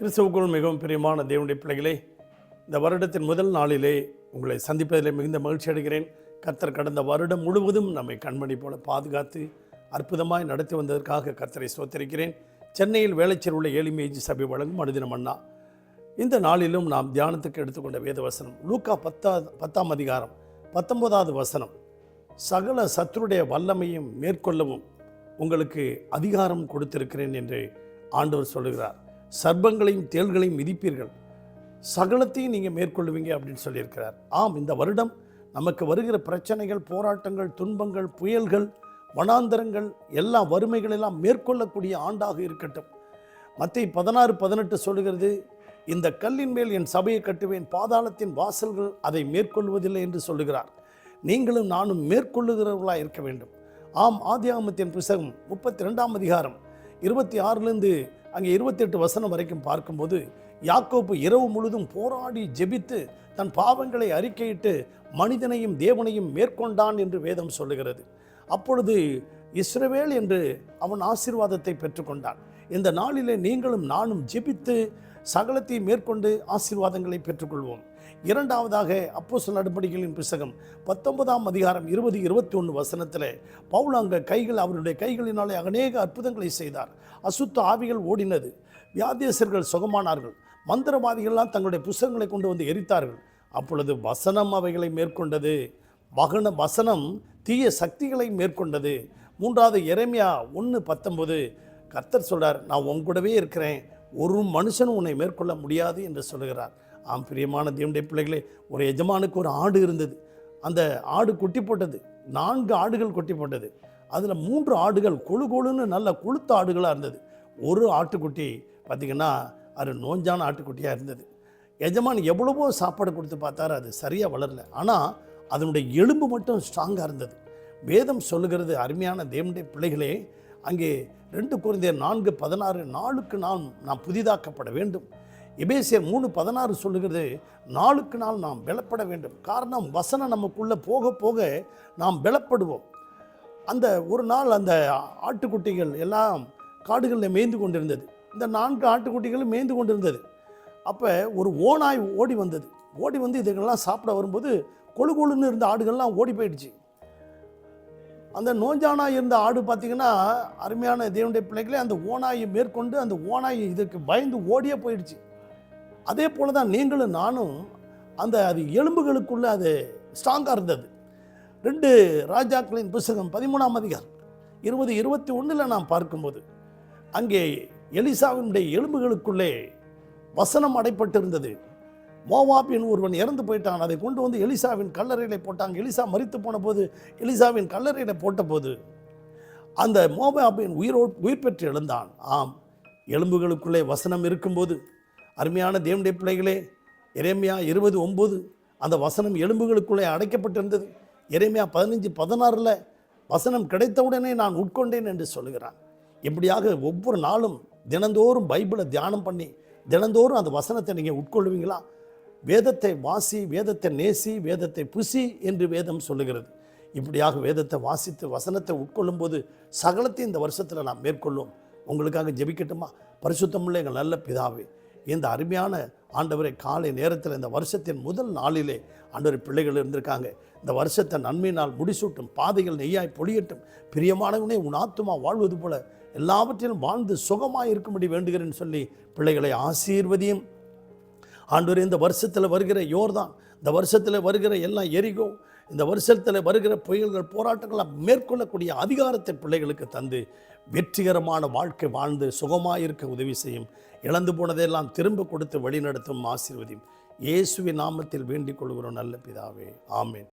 கிறிஸ்தவுக்குள் மிகவும் பிரியமான தேவனுடைய பிள்ளைகளே இந்த வருடத்தின் முதல் நாளிலே உங்களை சந்திப்பதில் மிகுந்த மகிழ்ச்சி அடைகிறேன். கர்த்தர் கடந்த வருடம் முழுவதும் நம்மை கண்மணி போல பாதுகாத்து அற்புதமாய் நடத்தி வந்ததற்காக கர்த்தரை சோத்தரிக்கிறேன் சென்னையில் வேலைச்சேர் உள்ள ஏழிமேஜி சபை வழங்கும் அனுதினம் அண்ணா. இந்த நாளிலும் நாம் தியானத்துக்கு எடுத்துக்கொண்ட வேத வசனம் லூக்கா பத்தா பத்தாம் அதிகாரம் பத்தொன்பதாவது வசனம். சகல சத்துருடைய வல்லமையும் மேற்கொள்ளவும் உங்களுக்கு அதிகாரம் கொடுத்திருக்கிறேன் என்று ஆண்டவர் சொல்லுகிறார். சர்ப்பங்களையும் தேள்களையும் மிதிப்பீர்கள். சகலத்தையும் நீங்கள் மேற்கொள்ளுவீங்க அப்படின்னு சொல்லியிருக்கிறார். ஆம் இந்த வருடம் நமக்கு வருகிற பிரச்சனைகள் போராட்டங்கள் துன்பங்கள் புயல்கள் வனாந்தரங்கள் எல்லா வறுமைகள் எல்லாம் மேற்கொள்ளக்கூடிய ஆண்டாக இருக்கட்டும். மத்திய பதினாறு பதினெட்டு சொல்லுகிறது இந்த கல்லின் மேல் என் சபையை கட்டுவேன் பாதாளத்தின் வாசல்கள் அதை மேற்கொள்வதில்லை என்று சொல்லுகிறார். நீங்களும் நானும் மேற்கொள்ளுகிறவர்களாக இருக்க வேண்டும். ஆம் ஆதியாகமத்தின் புஸ்தகம் முப்பத்தி ரெண்டாம் அதிகாரம் இருபத்தி ஆறுலேருந்து அங்கே இருபத்தெட்டு வசனம் வரைக்கும் பார்க்கும்போது யாக்கோப்பு இரவு முழுதும் போராடி ஜெபித்து தன் பாவங்களை அறிக்கையிட்டு மனிதனையும் தேவனையும் மேற்கொண்டான் என்று வேதம் சொல்லுகிறது. அப்பொழுது இஸ்ரவேல் என்று அவன் ஆசீர்வாதத்தை பெற்றுக்கொண்டான். இந்த நாளிலே நீங்களும் நானும் ஜெபித்து சகலத்தை மேற்கொண்டு ஆசீர்வாதங்களை பெற்றுக்கொள்வோம். இரண்டாவதாக அப்போஸ்தலர் நடவடிக்கைகளின் புஸ்தகம் பத்தொன்பதாம் அதிகாரம் இருபது இருபத்தி ஒன்று வசனத்தில் பவுல் அங்கே கைகள் அவருடைய கைகளினாலே அநேக அற்புதங்களை செய்தார். அசுத்த ஆவிகள் ஓடினது. வியாதியசர்கள் சுகமானார்கள். மந்திரவாதிகள்லாம் தங்களுடைய புஸ்தகங்களை கொண்டு வந்து எரித்தார்கள். அப்பொழுது வசனம் அவைகளை மேற்கொண்டது. வகன வசனம் தீய சக்திகளை மேற்கொண்டது. மூன்றாவது இறைமையா ஒன்று பத்தொன்பது. கர்த்தர் சொல்கிறார் நான் உன் கூடவே இருக்கிறேன். ஒரு மனுஷனும் உன்னை மேற்கொள்ள முடியாது என்று சொல்லுகிறார். ஆம் பிரியமான தேவனுடைய பிள்ளைகளே ஒரு எஜமானுக்கு ஒரு ஆடு இருந்தது. அந்த ஆடு கொட்டி போட்டது. நான்கு ஆடுகள் கொட்டி போட்டது. அதில் மூன்று ஆடுகள் கொழு கொழுன்னு நல்ல கொளுத்த ஆடுகளாக இருந்தது. ஒரு ஆட்டுக்குட்டி பார்த்திங்கன்னா அது நோஞ்சான ஆட்டுக்குட்டியாக இருந்தது. எஜமான் எவ்வளவோ சாப்பாடு கொடுத்து பார்த்தாரு அது சரியாக வளரல. ஆனால் அதனுடைய எலும்பு மட்டும் ஸ்ட்ராங்காக இருந்தது. வேதம் சொல்லுகிறது அருமையான தேவனுடைய பிள்ளைகளே அங்கே ரெண்டு குறைந்தர் நான்கு பதினாறு நாளுக்கு நான் நான் புதிதாக்கப்பட வேண்டும். எபேசியர் மூணு பதினாறு சொல்லுகிறது நாளுக்கு நாள் நாம் பலப்பட வேண்டும். காரணம் வசனம் நமக்குள்ளே போக போக நாம் பலப்படுவோம் அந்த ஒரு நாள் அந்த ஆட்டுக்குட்டிகள் எல்லாம் காடுகளில் மேய்ந்து கொண்டிருந்தது. இந்த நான்கு ஆட்டுக்குட்டிகளும் மேய்ந்து கொண்டிருந்தது. அப்போ ஒரு ஓநாய் ஓடி வந்தது. ஓடி வந்து இதுகளெல்லாம் சாப்பிட வரும்போது கொழு கொழுன்னு இருந்த ஆடுகள்லாம் ஓடி போயிடுச்சு. அந்த நோஞ்சானா இருந்த ஆடு பார்த்திங்கன்னா அருமையான தேவனுடைய பிள்ளைகளே அந்த ஓனாயை மேற்கொண்டு அந்த ஓனாய் இதுக்கு பயந்து ஓடியே போயிடுச்சு. அதே போல தான் நீங்களும் நானும் அந்த அது எலும்புகளுக்குள்ளே அது ஸ்ட்ராங்காக இருந்தது. ரெண்டு ராஜாக்களின் புஸ்தகம் பதிமூணாம் அதிகாரம் இருபது இருபத்தி ஒன்றில் நாம் பார்க்கும்போது அங்கே எலிசாவினுடைய எலும்புகளுக்குள்ளே வசனம் அடைப்பட்டிருந்தது. மோவாபின் ஒருவன் இறந்து போயிட்டான். அதை கொண்டு வந்து எலிசாவின் கல்லறையில் போட்டாங்க. எலிசா மறித்து போன போது எலிசாவின் கல்லறையில் போட்டபோது அந்த மோவாபின் உயிரோ உயிர் பெற்று எழுந்தான். ஆம் எலும்புகளுக்குள்ளே வசனம் இருக்கும்போது அருமையான தேவனுடைய பிள்ளைகளே இறைமையா இருபது ஒம்பது அந்த வசனம் எலும்புகளுக்குள்ளே அடைக்கப்பட்டிருந்தது. இறைமையா பதினஞ்சு பதினாறில் வசனம் கிடைத்தவுடனே நான் உட்கொண்டேன் என்று சொல்லுகிறான். இப்படியாக ஒவ்வொரு நாளும் தினந்தோறும் பைபிளை தியானம் பண்ணி தினந்தோறும் அந்த வசனத்தை நீங்கள் உட்கொள்வீங்களா? வேதத்தை வாசி வேதத்தை நேசி வேதத்தை புசி என்று வேதம் சொல்லுகிறது. இப்படியாக வேதத்தை வாசித்து வசனத்தை உட்கொள்ளும்போது சகலத்தை இந்த வருஷத்தில் நாம் மேற்கொள்ளும். உங்களுக்காக ஜெபிக்கட்டுமா? பரிசுத்தமுள்ள எங்கள் நல்ல பிதாவே இந்த அருமையான ஆண்டவரை காலை நேரத்தில் இந்த வருஷத்தின் முதல் நாளிலே ஆண்டவர் பிள்ளைகள் இருந்திருக்காங்க. இந்த வருஷத்தை நன்மையினால் முடிசூட்டும் பாதைகள் நெய்யாய் பொழியட்டும் பிரியமானவனே உன் ஆத்துமா வாழ்வது போல எல்லாவற்றிலும் வாழ்ந்து சுகமாக இருக்கும்படி வேண்டுகிறேன்னு சொல்லி பிள்ளைகளை ஆசீர்வதியும். ஆண்டவர் இந்த வருஷத்தில் வருகிற யோர்தான் இந்த வருஷத்தில் வருகிற எல்லாம் எரிகோ இந்த வருஷத்தில் வருகிற புயல்கள் போராட்டங்களை மேற்கொள்ளக்கூடிய அதிகாரத்தை பிள்ளைகளுக்கு தந்து வெற்றிகரமான வாழ்க்கை வாழ்ந்து சுகமாக இருக்க உதவி செய்யும். இழந்து போனதையெல்லாம் திரும்ப கொடுத்து வழிநடத்தும் ஆசீர்வதியும். இயேசுவின் நாமத்தில் வேண்டிக் கொள்கிறோம் நல்ல பிதாவே. ஆமேன்.